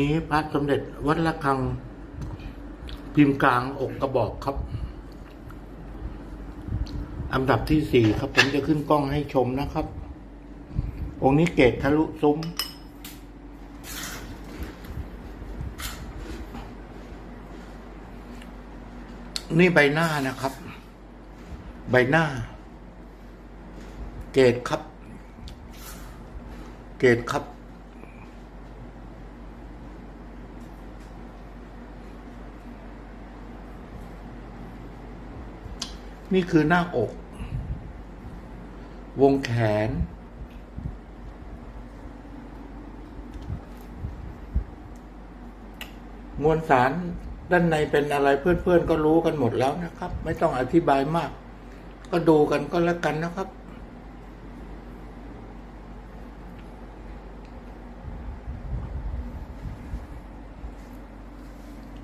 นี้พระสมเด็จวัดละคัง พิมพ์กลางอกกระบอกครับ อันดับที่สี่ครับ ผมจะขึ้นกล้องให้ชมนะครับ องค์นี้เกตทะลุซุ้ม นี่ใบหน้านะครับ ใบหน้า เกตครับ เกตครับ นี่คือหน้าอก วงแขน มวลสารด้านในเป็นอะไรเพื่อนๆก็รู้กันหมดแล้วนะครับ ไม่ต้องอธิบายมาก ก็ดูกันก็แล้วกันนะครับ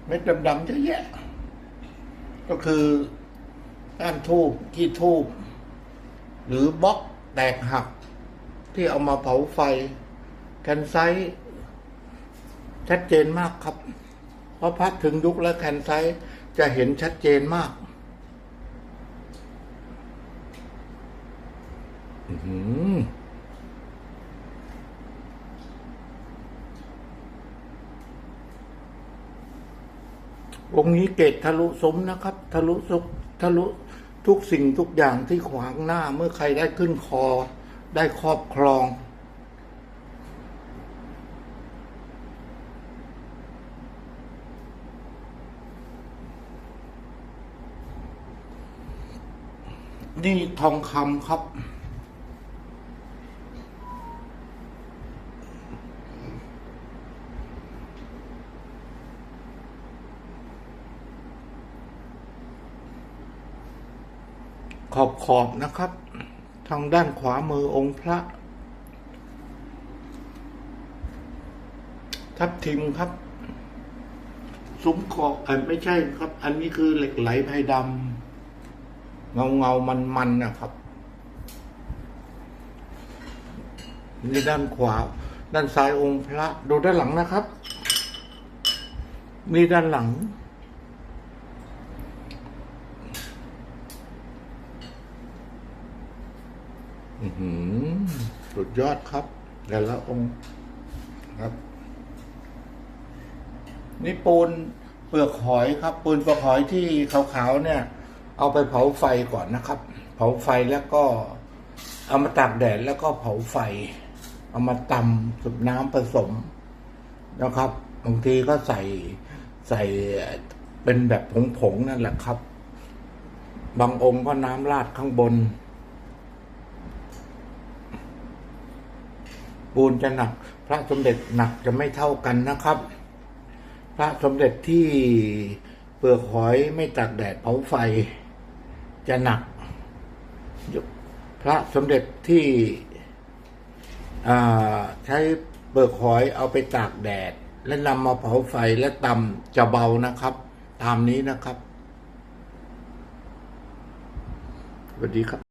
เม็ดดำๆเยอะแยะก็คือ ก้านทูบขี้ทูบหรือบล็อกแตกหัก ที่เอามาเผาไฟแคนไซชัดเจนมากครับ เพราะพัดถึงยุคและแคนไซจะเห็นชัดเจนมากอื้อหือองค์นี้เกตทะลุสมนะครับ ทะลุสุก ทะลุทุกสิ่งทุกอย่างที่ขวางหน้าเมื่อใครได้ขึ้นคอ ได้ครอบครอง นี่ทองคำครับ ขอบขอบนะครับ ทางด้านขวามือองค์พระ ทับทิมครับซุ้มคอเออไม่ใช่ครับ อันนี้คือเหล็กไหลไพดำเงาเงามันมันนะครับนี่ด้านขวา ด้านซ้ายองค์พระ ดูด้านหลังนะครับ นี่ด้านหลัง อือหือ สุดยอดครับ แต่ละองค์ครับ นี่ปูนเปลือกหอยครับ ปูนเปลือกหอยที่ขาวๆเนี่ย เอาไปเผาไฟก่อนนะครับ เผาไฟแล้วก็ เอามาตากแดดแล้วก็เผาไฟ เอามาตำสุบน้ำผสมนะครับบางทีก็ใส่ใส่เป็นแบบผงๆนั่นแหละครับ บางองค์ก็น้ำราดข้างบน ปูนจะหนัก พระสมเด็จหนักจะไม่เท่ากันนะครับ พระสมเด็จที่เปลือกหอยไม่ตากแดดเผาไฟ จะหนัก พระสมเด็จที่ใช้เปลือกหอยเอาไปตากแดด และนำมาเผาไฟและตำจะเบานะครับ ตามนี้นะครับสวัสดีครับ